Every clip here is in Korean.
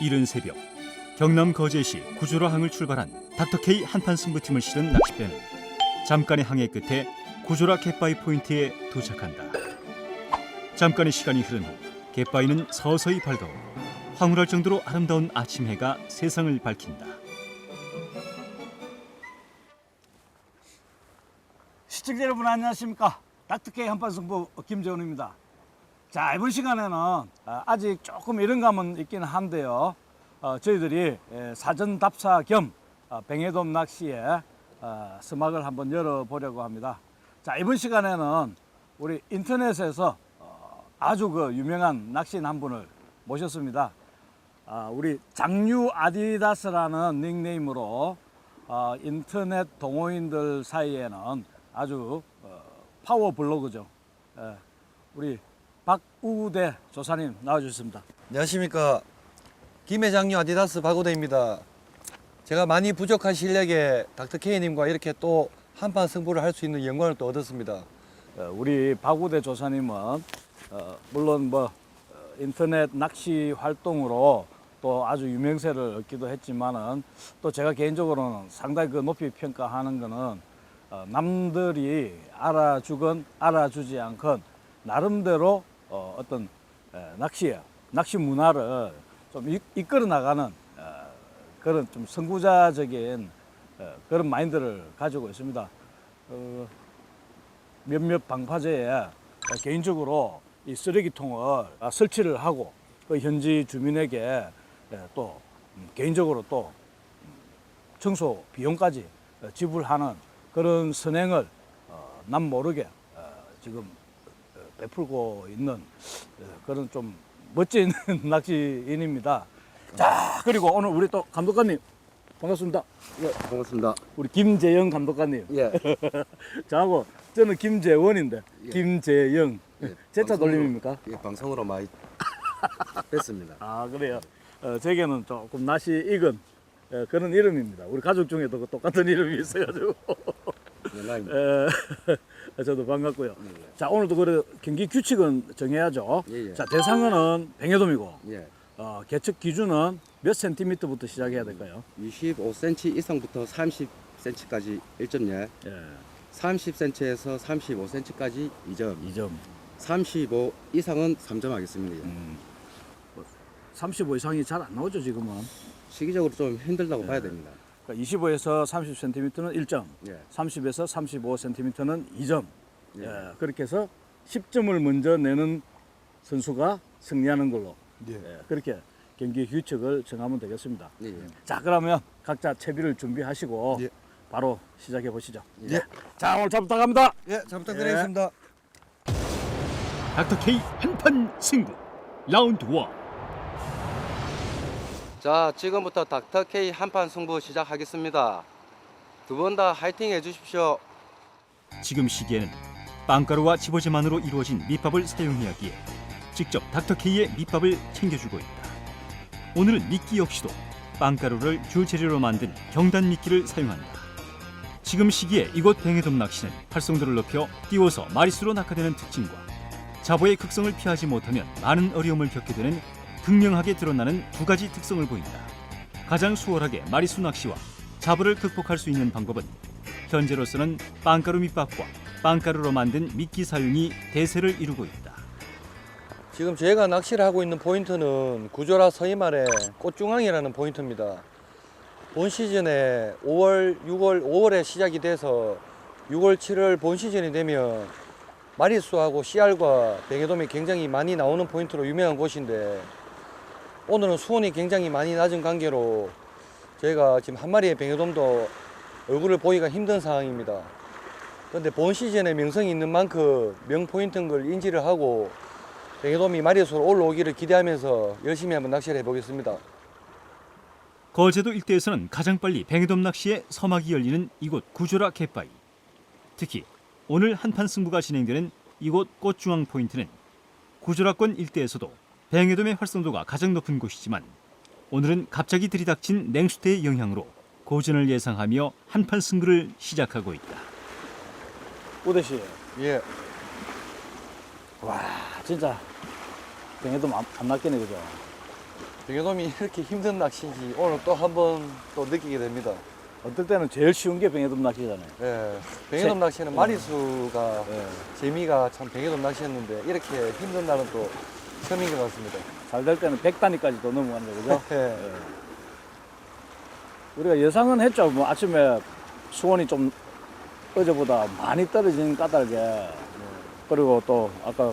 이른 새벽 경남 거제시 구조라항을 출발한 닥터케이 한판 승부팀을 실은 낚싯배는 잠깐의 항해 끝에 구조라 갯바위 포인트에 도착한다. 잠깐의 시간이 흐른 후 갯바위는 서서히 밝아오고 황홀할 정도로 아름다운 아침 해가 세상을 밝힌다. 시청자 여러분 안녕하십니까 닥터케이 한판 승부 김재훈입니다 자 이번 시간에는 어, 아직 조금 이른 감은 있긴 한데요. 어, 저희들이 에, 사전 답사 겸 어, 뱅에돔 낚시에 어, 스막을 한번 열어보려고 합니다. 자 이번 시간에는 우리 인터넷에서 어, 아주 그 유명한 낚시인 한 분을 모셨습니다. 아, 우리 장유 아디다스라는 닉네임으로 어, 인터넷 동호인들 사이에는 아주 어, 파워 블로그죠. 예, 우리 박우대 조사님 나와주셨습니다. 안녕하십니까. 김회장님 아디다스 박우대입니다. 제가 많이 부족한 실력에 닥터 K님과 이렇게 또 한판 승부를 할 수 있는 영광을 또 얻었습니다. 어, 우리 박우대 조사님은 어, 물론 뭐 어, 인터넷 낚시 활동으로 또 아주 유명세를 얻기도 했지만은 또 제가 개인적으로는 상당히 그 높이 평가하는 거는 어, 남들이 알아주건 알아주지 않건 나름대로 어, 어떤 에, 낚시 낚시 문화를 좀 이, 이끌어 나가는 어, 그런 좀 선구자적인 어, 그런 마인드를 가지고 있습니다. 어, 몇몇 방파제에 개인적으로 이 쓰레기통을 아, 설치를 하고 그 현지 주민에게 예, 또 음, 개인적으로 또 음, 청소 비용까지 어, 지불하는 그런 선행을 어, 남 모르게 어, 지금 어, 베풀고 있는 어, 그런 좀 멋진 낚시인입니다. 자 그리고 오늘 우리 또 감독관님 반갑습니다. 예, 반갑습니다. 우리 김재영 감독관님. 예. 저하고 저는 김재원인데 예. 김재영 예, 방송으로- 돌림입니까? 예, 방송으로 많이 뵀습니다. 아 그래요. 어, 제게는 조금 낯이 익은 어, 그런 이름입니다. 우리 가족 중에도 그 똑같은 이름이 있어가지고 연락입니다. 어, 저도 반갑고요. 자 오늘도 그래 경기 규칙은 정해야죠. 예, 예. 자 대상어는 뱅에돔이고 예. 어, 개측 기준은 몇 센티미터부터 시작해야 될까요? 25cm 이상부터 30cm까지 1점 예, 예, 30cm에서 35cm까지 2점, 2점. 35 이상은 3점 하겠습니다. 음. 35 이상이 잘 안 나오죠 지금은. 시기적으로 좀 힘들다고 봐야 됩니다. 그러니까 25에서 30cm는 1점, 예. 30에서 35cm는 2점. 예. 예, 그렇게 해서 10점을 먼저 내는 선수가 승리하는 걸로 예. 예, 그렇게 경기 규칙을 정하면 되겠습니다. 예. 예. 자 그러면 각자 채비를 준비하시고 예. 바로 시작해 보시죠. 예. 자 오늘 잘 부탁합니다. 예 잘 부탁드리겠습니다 닥터케이 한판 승부 라운드 1 자, 지금부터 닥터 K 한판 승부 시작하겠습니다. 두 번 다 화이팅 해주십시오. 지금 시기에는 빵가루와 집어제만으로 이루어진 밑밥을 사용해야 하기에 직접 닥터케이의 밑밥을 챙겨주고 있다. 오늘은 미끼 역시도 빵가루를 주 재료로 만든 경단 미끼를 사용한다. 지금 시기에 이곳 뱅에돔 낚시는 활성도를 높여 띄워서 마리수로 낙하되는 특징과 자보의 극성을 피하지 못하면 많은 어려움을 겪게 되는 극명하게 드러나는 두 가지 특성을 보인다. 가장 수월하게 마리수 낚시와 자보를 극복할 수 있는 방법은 현재로서는 빵가루 밑밥과 빵가루로 만든 미끼 사용이 대세를 이루고 있다. 지금 저희가 낚시를 하고 있는 포인트는 구조라 서해말의 꽃중앙이라는 포인트입니다 본 시즌에 5월 6월 5월에 시작이 돼서 6월 7월 본 시즌이 되면 마리수하고 씨알과 뱅에돔이 굉장히 많이 나오는 포인트로 유명한 곳인데 오늘은 수온이 굉장히 많이 낮은 관계로 저희가 지금 한 마리의 뱅에돔도 얼굴을 보기가 힘든 상황입니다. 그런데 본 시즌에 명성이 있는 만큼 명 포인트인 걸 인지를 하고 뱅에돔이 마리수로 올라오기를 기대하면서 열심히 한번 낚시를 해보겠습니다. 거제도 일대에서는 가장 빨리 뱅에돔 낚시의 서막이 열리는 이곳 구조라 갯바위. 특히 오늘 한판 승부가 진행되는 이곳 꽃중앙 포인트는 구조라권 일대에서도 뱅에돔의 활성도가 가장 높은 곳이지만 오늘은 갑자기 들이닥친 냉수태의 영향으로 고전을 예상하며 한판 승부를 시작하고 있다. 우대 씨, 예. 와 진짜 뱅에도 안, 안 낚이네 그죠? 병해돔이 이렇게 힘든 낚시인지 오늘 또 한 번 또 느끼게 됩니다. 어떨 때는 제일 쉬운 게 병해돔 낚시잖아요. 예, 병해돔 낚시는 마리수가 예. 재미가 참 병해돔 낚시였는데 이렇게 힘든 날은 또 처음인 것 같습니다. 잘 될 때는 100단위까지도 넘어가는 거죠. 예. 우리가 예상은 했죠. 뭐 아침에 수온이 좀 어제보다 많이 떨어지는 까닭에 그리고 또 아까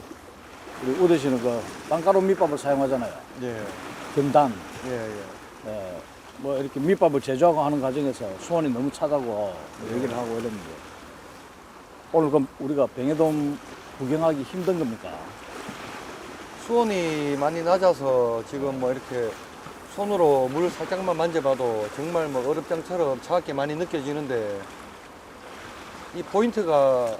우리 우대 씨는 그 빵가루 밑밥을 사용하잖아요. 예, 금단. 예, 예. 예, 뭐 이렇게 밑밥을 제조하고 하는 과정에서 수온이 너무 차다고 얘기를 하고 이랬는데 오늘 그럼 우리가 병해돔 구경하기 힘든 겁니까? 수온이 많이 낮아서 지금 뭐 이렇게 손으로 물 살짝만 만져봐도 정말 뭐 얼음장처럼 차갑게 많이 느껴지는데 이 포인트가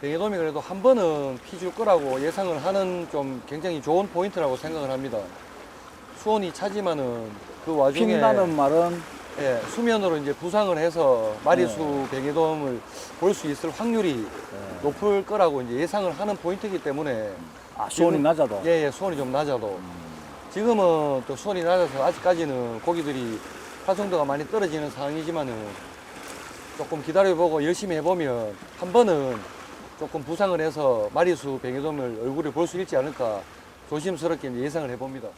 병해돔이 그래도 한 번은 피줄 거라고 예상을 하는 좀 굉장히 좋은 포인트라고 생각을 합니다. 수온이 차지만은 그 와중에 핀다는 말은 예, 수면으로 이제 부상을 해서 마리수 네. 병해돔을 볼 수 있을 확률이 예, 높을 거라고 이제 예상을 하는 포인트이기 때문에 아, 수온이 지금- 낮아도 예, 예, 수온이 좀 낮아도 지금은 또 수온이 낮아서 아직까지는 고기들이 활성도가 많이 떨어지는 상황이지만은 조금 기다려보고 열심히 해보면 한 번은 조금 부상을 해서 마리수 병해돔을 얼굴에 볼 수 있지 않을까 조심스럽게 이제 예상을 해봅니다.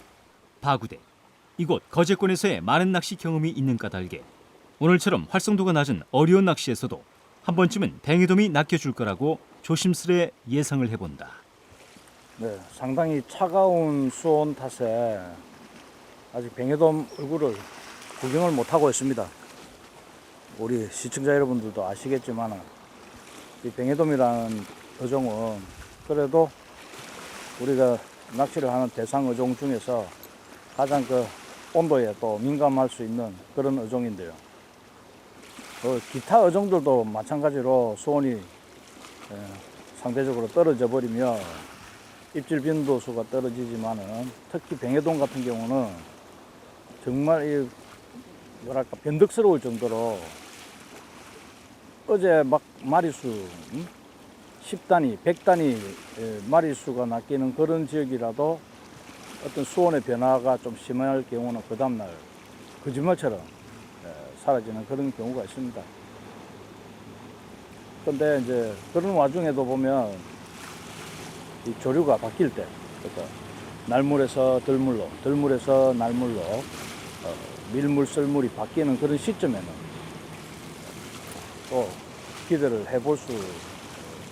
바구대. 이곳 거제권에서의 많은 낚시 경험이 있는 까닭에 오늘처럼 활성도가 낮은 어려운 낚시에서도 한 번쯤은 뱅에돔이 낚여줄 거라고 조심스레 예상을 해본다. 네, 상당히 차가운 수온 탓에 아직 병해돔 얼굴을 구경을 못 하고 있습니다. 우리 시청자 여러분들도 아시겠지만 이 병해돔이라는 어종은 그래도 우리가 낚시를 하는 대상 어종 중에서 가장 그 온도에 또 민감할 수 있는 그런 어종인데요. 그 기타 어종들도 마찬가지로 수온이 예, 상대적으로 떨어져 버리면 입질 빈도수가 떨어지지만은 특히 병해돔 같은 경우는 정말 이 뭐랄까 변덕스러울 정도로 어제 막 마리수 음? 10단위, 100단위 예, 마리수가 낚이는 그런 지역이라도 어떤 수온의 변화가 좀 심할 경우는 그 다음날 거짓말처럼 예, 사라지는 그런 경우가 있습니다. 근데 이제 그런 와중에도 보면 이 조류가 바뀔 때, 그러니까 날물에서 들물로, 들물에서 날물로, 어, 밀물, 썰물이 바뀌는 그런 시점에는 또 기대를 해볼 수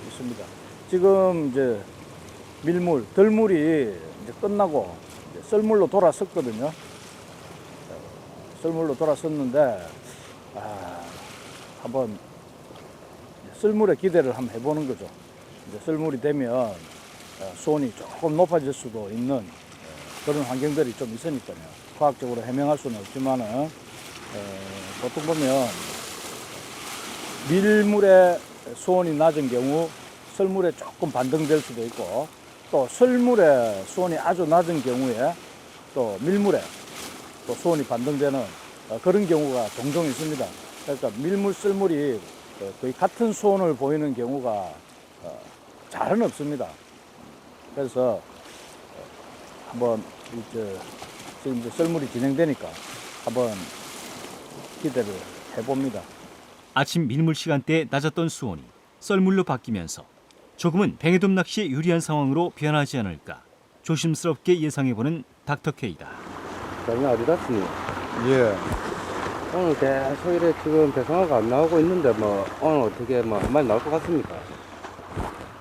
있습니다. 지금 이제 밀물, 들물이 이제 끝나고 이제 썰물로 돌아섰거든요. 어, 썰물로 돌아섰는데, 아, 한번 썰물에 기대를 한번 해보는 거죠. 이제 썰물이 되면 어, 수온이 조금 높아질 수도 있는 어, 그런 환경들이 좀 있으니까요. 과학적으로 해명할 수는 없지만은 어, 보통 보면 밀물의 수온이 낮은 경우 설물에 조금 반등될 수도 있고 또 설물의 수온이 아주 낮은 경우에 또 밀물에 또 수온이 반등되는 어, 그런 경우가 종종 있습니다. 그러니까 밀물, 썰물이 어, 거의 같은 수온을 보이는 경우가 어, 잘은 없습니다. 그래서 어, 한번 이제 지금 이제 썰물이 진행되니까 한번 기대를 해봅니다. 아침 밀물 시간대 낮았던 수온이 썰물로 바뀌면서 조금은 뱅에돔 낚시에 유리한 상황으로 변하지 않을까 조심스럽게 예상해보는 닥터 케이다. 병이 어디 갔으니? 예. 오늘 계속 이래 지금 배송화가 안 나오고 있는데 뭐 오늘 어떻게 뭐 한 마리 나올 것 같습니까?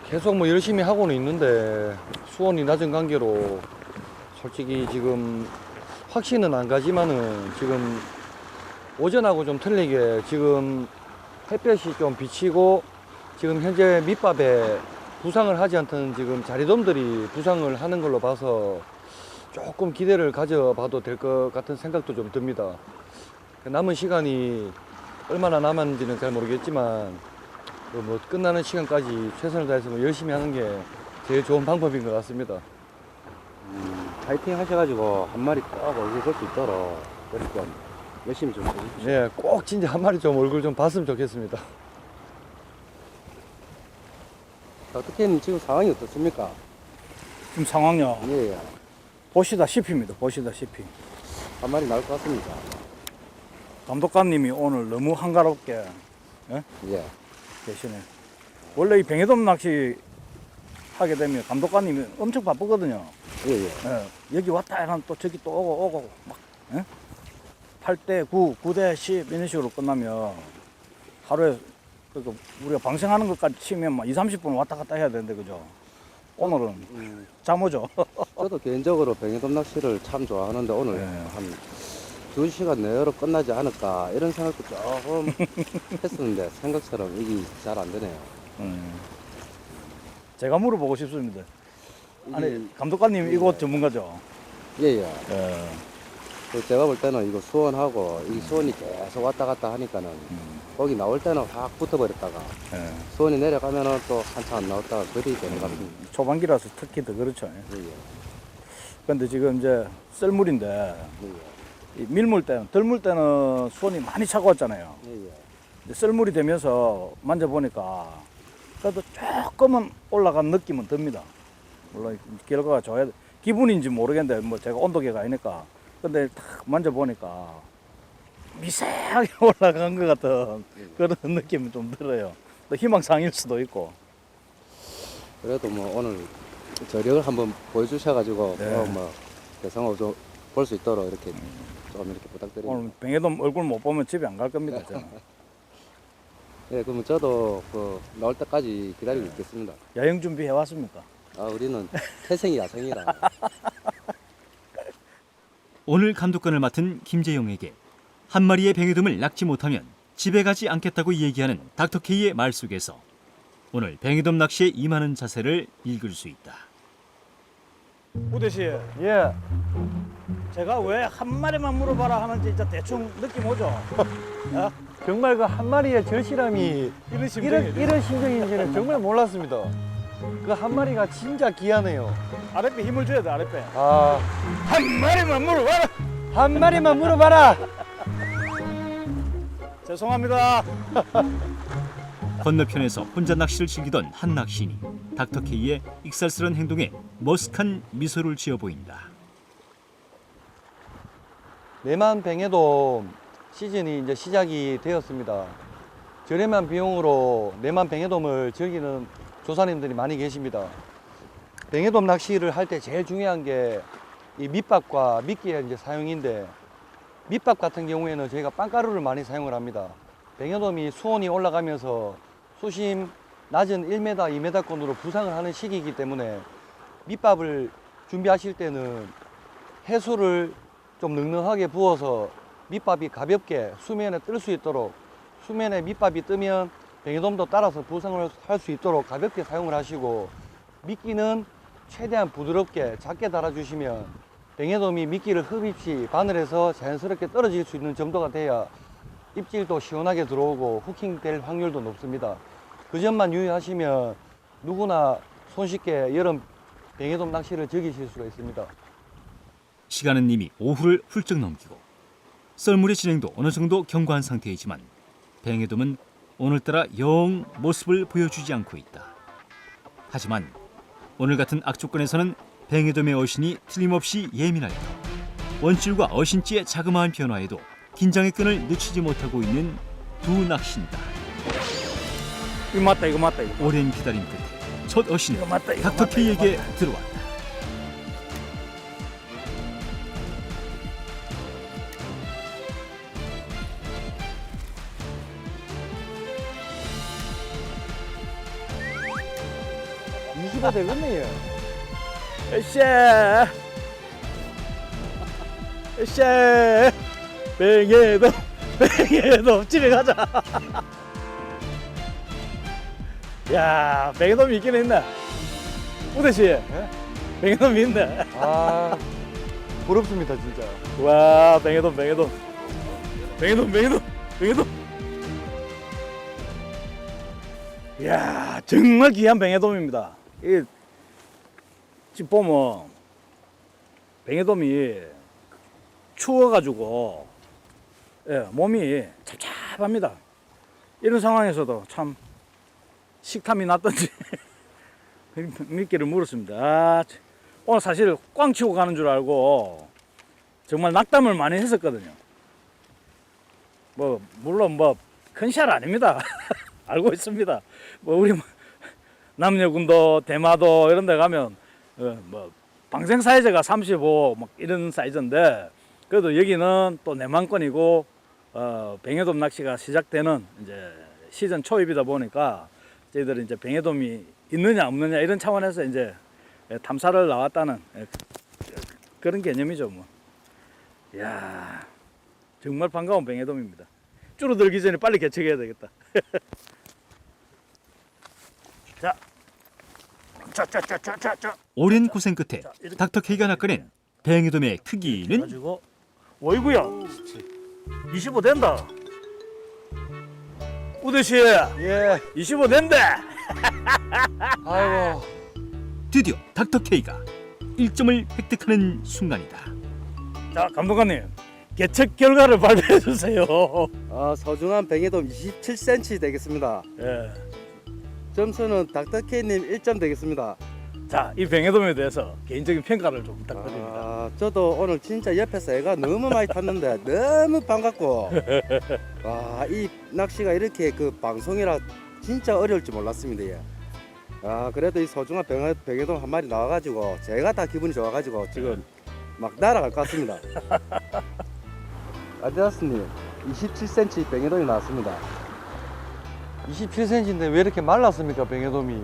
계속 뭐 열심히 하고는 있는데 수온이 낮은 관계로 솔직히 지금 확신은 안 가지만은 지금 오전하고 좀 틀리게 지금 햇볕이 좀 비치고 지금 현재 밑밥에 부상을 하지 않던 지금 자리돔들이 부상을 하는 걸로 봐서 조금 기대를 가져봐도 될 것 같은 생각도 좀 듭니다. 남은 시간이 얼마나 남았는지는 잘 모르겠지만 그 뭐 끝나는 시간까지 최선을 다해서 뭐 열심히 하는 게 제일 좋은 방법인 것 같습니다. 음, 파이팅 하셔가지고 한 마리 꼭 얼굴 볼 수 있도록 열심히 좀 해주십시오. 네, 꼭 진짜 한 마리 좀 얼굴 좀 봤으면 좋겠습니다. 어떻게 지금 상황이 어떻습니까? 지금 상황요. 예, 예. 보시다시피입니다. 보시다시피. 한 마리 나올 것 같습니다. 감독관님이 오늘 너무 한가롭게 예. 계시네. 원래 이 뱅에돔 낚시 하게 되면 감독관님이 엄청 바쁘거든요. 예, 예. 예, 여기 왔다 하면 또 저기 또 오고 오고 막 예? 8대 9, 9대 10 이런 식으로 끝나면 하루에 그러니까 우리가 방생하는 것까지 치면 막 2, 30분 왔다 갔다 해야 되는데 그죠? 오늘은 음, 잠 오죠. 저도 개인적으로 뱅에돔 낚시를 참 좋아하는데 오늘 예. 한 2시간 내로 끝나지 않을까 이런 생각도 조금 했었는데 생각처럼 이게 잘 안 되네요. 음. 제가 물어보고 싶습니다. 아니 감독관님 이곳 예. 전문가죠? 예, 예. 예. 그 제가 볼 때는 이거 수원하고 이 수원이 계속 왔다 갔다 하니까는 음, 거기 나올 때는 확 붙어버렸다가 예. 수원이 내려가면은 또 한참 안 나왔다가 그리 되는 것 같습니다. 초반기라서 특히 더 그렇죠. 예, 예. 근데 지금 이제 썰물인데 예, 이 밀물 때는 덜물 때는 수온이 많이 차가웠잖아요. 예. 예, 예. 썰물이 되면서 만져보니까 그래도 조금은 올라간 느낌은 듭니다. 물론 결과가 좋아야 돼. 기분인지 모르겠는데 뭐 제가 온도계가 아니니까. 근데 딱 만져보니까 미세하게 올라간 것 같은 그런 느낌이 좀 들어요. 또 희망상일 수도 있고. 그래도 뭐 오늘 저력을 한번 보여주셔가지고 네. 어, 뭐 대성호 좀볼 수 있도록 이렇게 좀 이렇게 부탁드립니다. 오늘 뱅에돔 얼굴 못 보면 집에 안 갈 겁니다. 저는. 예, 그러면 저도 그 나올 때까지 기다리고 네. 있겠습니다. 야영 준비해 왔습니까? 아, 우리는 태생이 야생이라. 오늘 감독관을 맡은 김재영에게 한 마리의 뱅에돔을 낚지 못하면 집에 가지 않겠다고 얘기하는 닥터 K의 말 속에서 오늘 뱅에돔 낚시에 임하는 자세를 읽을 수 있다. 우대 씨, 예. 제가 왜 한 마리만 물어봐라 하는지 진짜 대충 느낌 오죠? 정말 그 한 마리의 절실함이 이런 심정이 이런 이런 심정인지는 정말 몰랐습니다. 그 한 마리가 진짜 귀하네요. 아랫배 힘을 줘야 돼 아랫배 아, 한 마리만 물어봐라 한 마리만 물어봐라. 죄송합니다 건너편에서 혼자 낚시를 즐기던 한 낚시인이 닥터 K의 익살스런 행동에 머쓱한 미소를 지어 보인다. 내만 뱅에도 시즌이 이제 시작이 되었습니다. 저렴한 비용으로 내만 뱅에돔을 즐기는 조사님들이 많이 계십니다. 뱅에돔 낚시를 할 때 제일 중요한 게 이 밑밥과 미끼의 이제 사용인데 밑밥 같은 경우에는 저희가 빵가루를 많이 사용을 합니다. 뱅에돔이 수온이 올라가면서 수심 낮은 1m, 2m권으로 부상을 하는 시기이기 때문에 밑밥을 준비하실 때는 해수를 좀 넉넉하게 부어서 밑밥이 가볍게 수면에 뜰 수 있도록 수면에 밑밥이 뜨면 뱅에돔도 따라서 부상을 할 수 있도록 가볍게 사용을 하시고 미끼는 최대한 부드럽게 작게 달아주시면 뱅에돔이 미끼를 흡입 시 바늘에서 자연스럽게 떨어질 수 있는 정도가 돼야 입질도 시원하게 들어오고 후킹 될 확률도 높습니다. 그 점만 유의하시면 누구나 손쉽게 여름 뱅에돔 낚시를 즐기실 수가 있습니다. 시간은 이미 오후를 훌쩍 넘기고 썰물의 진행도 어느 정도 경과한 상태이지만 뱅에돔은 오늘따라 영 모습을 보여주지 않고 있다. 하지만 오늘 같은 악조건에서는 뱅에돔의 어신이 틀림없이 예민할 터 원줄과 어신지의 자그마한 변화에도 긴장의 끈을 늦추지 못하고 있는 두 낚시인다. 이거 맞다 이거 맞다 이거 오랜 기다림 끝에 첫 어신이 이거 맞다 이거 닥터 맞다, K에게. 들어왔다. 이시가 되겠네요. 에쉐 에쉐 뱅에돔 뱅에돔 집에 가자 야 뱅에돔 있긴 있네 우대씨. 뱅에돔 있네 아 부럽습니다 진짜. 와 뱅에돔 뱅에돔 뱅에돔 뱅에돔 뱅에돔 야 정말 귀한 뱅에돔입니다. 이 지금 보면 뱅에돔이 추워가지고 예, 몸이 찹찹합니다. 이런 상황에서도 참 식탐이 났던지 미끼를 물었습니다 아, 참. 오늘 사실 꽝 치고 가는 줄 알고 정말 낙담을 많이 했었거든요. 뭐 물론 뭐 큰 샷 아닙니다. 알고 있습니다. 뭐 우리 뭐 남녀군도 대마도 이런 데 가면 어, 뭐 방생 사이즈가 35막 이런 사이즈인데 그래도 여기는 또 내만권이고 어, 뱅에돔 낚시가 시작되는 이제 시즌 초입이다 보니까 저희들이 이제 뱅에돔이 있느냐 없느냐 이런 차원에서 이제 예, 탐사를 나왔다는 예, 그런 개념이죠 뭐. 야 정말 반가운 뱅에돔입니다. 줄어들기 전에 빨리 개척해야 되겠다. 자, 자 자 자 자 자 자. 오랜 고생 끝에 닥터 K가 낚아낸 뱅에돔의 크기는 가지고 어이구야 25 된다 우대씨 예. 25 된다 아이고. 드디어 닥터 K가 1점을 획득하는 순간이다. 자 감독관님 개척 결과를 발표해 주세요 아, 소중한 뱅에돔 27cm 되겠습니다. 예. 점수는 닥터케이님 1점 되겠습니다. 자, 이 뱅에돔에 대해서 개인적인 평가를 좀 부탁드립니다. 아, 저도 오늘 진짜 옆에서 애가 너무 많이 탔는데 너무 반갑고 와, 이 낚시가 이렇게 그 방송이라 진짜 어려울 줄 몰랐습니다. 예. 아, 그래도 이 소중한 병, 병해돔 한 마리 나와가지고 제가 다 기분이 좋아가지고 지금 막 날아갈 것 같습니다. 아디다스님 27cm 병해돔이 나왔습니다. 27cm인데 왜 이렇게 말랐습니까, 병해돔이?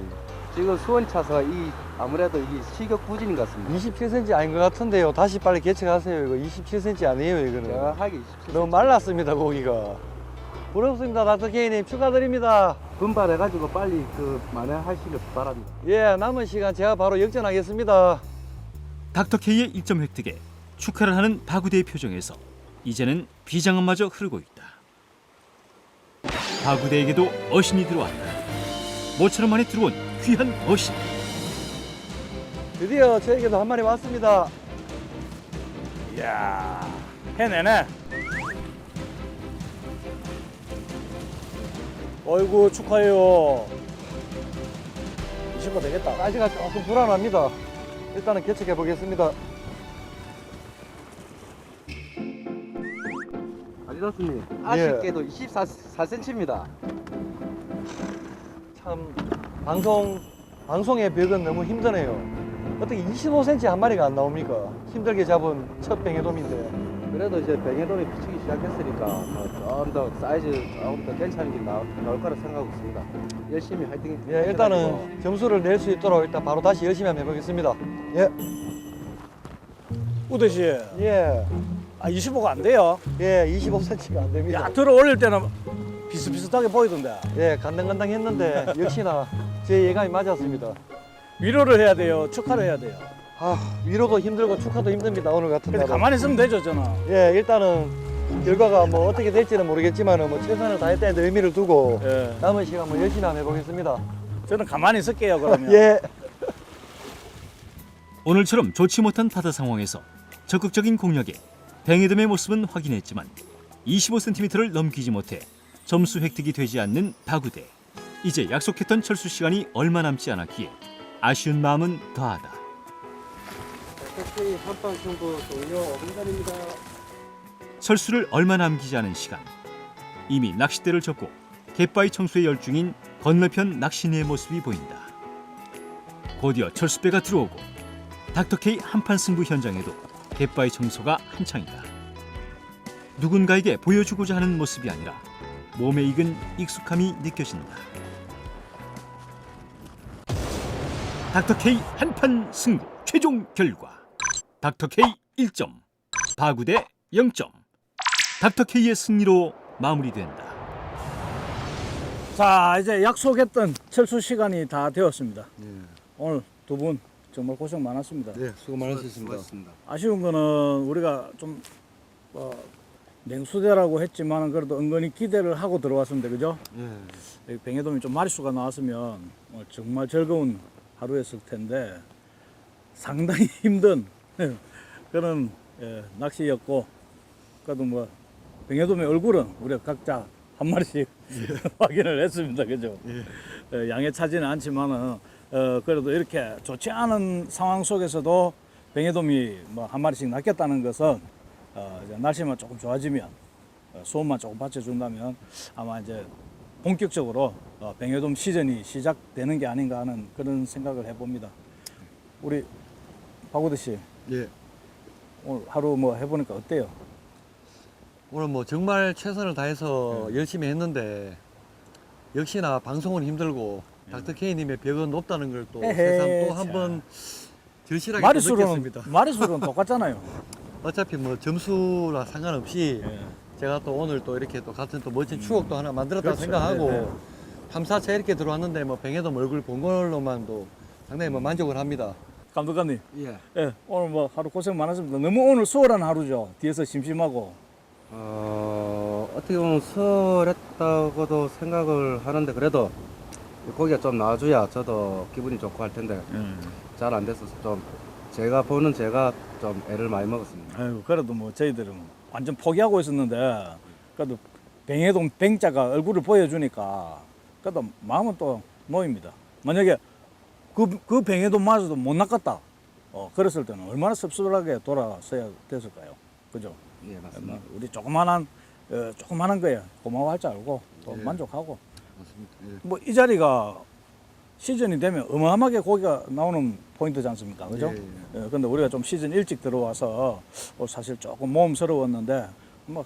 지금 수온 차서 이 아무래도 이게 식욕 부진인 것 같습니다. 27cm 아닌 것 같은데요. 다시 빨리 개척하세요. 이거 27cm 아니에요, 이거는. 정확하게 27cm. 너무 말랐습니다, 고기가. 부럽습니다, 닥터 K님. 축하드립니다. 분발해가지고 빨리 그 만회하시길 바랍니다. 예, 남은 시간 제가 바로 역전하겠습니다. 닥터 K의 1점 획득에 축하를 하는 바구대의 표정에서 이제는 비장함마저 흐르고 있다. 바구대에게도 어신이 들어왔다. 모처럼 만에 들어온 귀한 어신. 드디어 저에게도 한 마리 왔습니다. 이야, 해내네. 어이구, 축하해요. 25 되겠다. 사이즈가 조금 불안합니다. 일단은 개척해 보겠습니다. 아디다스님 아쉽게도 24cm입니다. 참 방송 방송의 벽은 너무 힘드네요. 어떻게 25cm 한 마리가 안 나옵니까? 힘들게 잡은 첫 뱅에돔인데. 그래도 이제 뱅에돔이 비치기 시작했으니까 뭐 좀더 사이즈 조금 더 괜찮은 게 나올, 나올 거라 생각하고 있습니다. 열심히 화이팅. 예, 일단은 점수를 낼 수 있도록 일단 바로 다시 열심히 한번 해보겠습니다. 예, 우대 씨, 예, 아, 25가 안 돼요. 예, 25cm가 안 됩니다. 야, 들어 올릴 때는 비슷비슷하게 보이던데. 예, 간당간당 했는데 역시나 제 예감이 맞았습니다. 위로를 해야 돼요. 축하를 해야 돼요. 아, 위로도 힘들고 축하도 힘듭니다. 오늘 같은 근데 날은. 가만히 있으면 되죠, 저는. 예, 일단은 결과가 뭐 어떻게 될지는 모르겠지만 뭐 최선을 다했다는 데 의미를 두고 예. 남은 시간 뭐 열심히 한번 해보겠습니다. 저는 가만히 있을게요, 그러면. 예. 오늘처럼 좋지 못한 바다 상황에서 적극적인 공략에 뱅에돔의 모습은 확인했지만 25cm를 넘기지 못해 점수 획득이 되지 않는 바구대. 이제 약속했던 철수 시간이 얼마 남지 않았기에 아쉬운 마음은 더하다. 닥터케이 한판 승부 종료 5분 전입니다. 철수를 얼마 남기지 않은 시간. 이미 낚싯대를 접고 갯바위 청소에 열중인 건너편 낚시인의 모습이 보인다. 곧이어 철수배가 들어오고 닥터 K 한판 승부 현장에도 갯바위 청소가 한창이다. 누군가에게 보여주고자 하는 모습이 아니라 몸에 익은 익숙함이 느껴진다. 닥터 K 한판 승부 최종 결과 닥터 K 1점, 바구대 0점. 닥터 K의 승리로 마무리된다. 자, 이제 약속했던 철수 시간이 다 되었습니다. 오늘 두 분 정말 고생 많았습니다. 네, 수고 많으셨습니다. 수고하셨습니다. 아쉬운 거는 우리가 좀 어, 냉수대라고 했지만 그래도 은근히 기대를 하고 들어왔습니다. 그죠? 예. 이 뱅에돔이 좀 마리수가 나왔으면 어, 정말 즐거운 하루였을 텐데 상당히 힘든 그런 예, 낚시였고 그래도 뭐 뱅에돔의 얼굴은 우리가 각자 한 마리씩 확인을 했습니다. 그죠? 예, 양에 차지는 않지만은 어, 그래도 이렇게 좋지 않은 상황 속에서도 뱅에돔이 뭐 한 마리씩 낚였다는 것은 어, 날씨만 조금 좋아지면 어, 소음만 조금 받쳐준다면 아마 이제 본격적으로 어, 뱅에돔 시즌이 시작되는 게 아닌가 하는 그런 생각을 해봅니다. 우리 박우대 씨 예. 오늘 하루 뭐 해보니까 어때요? 오늘 뭐 정말 최선을 다해서 네. 열심히 했는데 역시나 방송은 힘들고 닥터 K님의 벽은 높다는 걸또 새삼 또 참. 한번 절실하게 또 마리수로는 느꼈습니다. 마리수로는 똑같잖아요. 어차피 뭐 점수나 상관없이 예. 제가 또 오늘 또 이렇게 또 같은 또 멋진 추억도 하나 만들었다 그렇죠. 생각하고 네, 네. 3, 4차 이렇게 들어왔는데 뭐 뱅에돔 얼굴 본 걸로만도 상당히 뭐 만족을 합니다. 감독관님, 예. 예, 오늘 뭐 하루 고생 많았습니다. 너무 오늘 수월한 하루죠. 뒤에서 심심하고. 어, 어떻게 보면 설했다고도 생각을 하는데 그래도 고기가 좀 나와줘야 저도 기분이 좋고 할 텐데 잘안 됐어서 좀 제가 보는 제가 좀 애를 많이 먹었습니다. 아유, 그래도 뭐 저희들은 완전 포기하고 있었는데 그래도 뱅에돔 뱅자가 얼굴을 보여주니까 그래도 마음은 또 놓입니다. 만약에 그, 그 뱅에돔마저도 못 낚았다. 어, 그랬을 때는 얼마나 씁쓸하게 돌아서야 됐을까요? 그죠? 예, 맞습니다. 우리 조그만한 어, 조그만한 거에 고마워할 줄 알고 또 예. 만족하고 맞습니다. 예. 뭐이 자리가 시즌이 되면 어마어마하게 고기가 나오는 포인트지 않습니까? 그죠? 예, 예. 예, 근데 우리가 좀 시즌 일찍 들어와서 어, 사실 조금 모험스러웠는데 뭐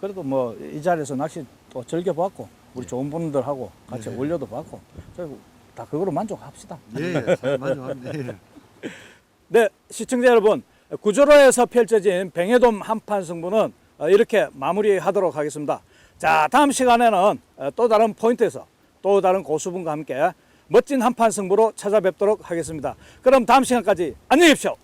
그래도 뭐 이 자리에서 낚시 또 즐겨봤고 우리 좋은 분들하고 같이 예. 올려도 봤고 저희 다 그거로 만족합시다. 예, 예, 잘 만족합니다. 예. 네, 시청자 여러분, 구조로에서 펼쳐진 뱅에돔 한판 승부는 어, 이렇게 마무리하도록 하겠습니다. 자, 다음 시간에는 어, 또 다른 포인트에서 또 다른 고수분과 함께 멋진 한판 승부로 찾아뵙도록 하겠습니다. 그럼 다음 시간까지 안녕히 계십시오.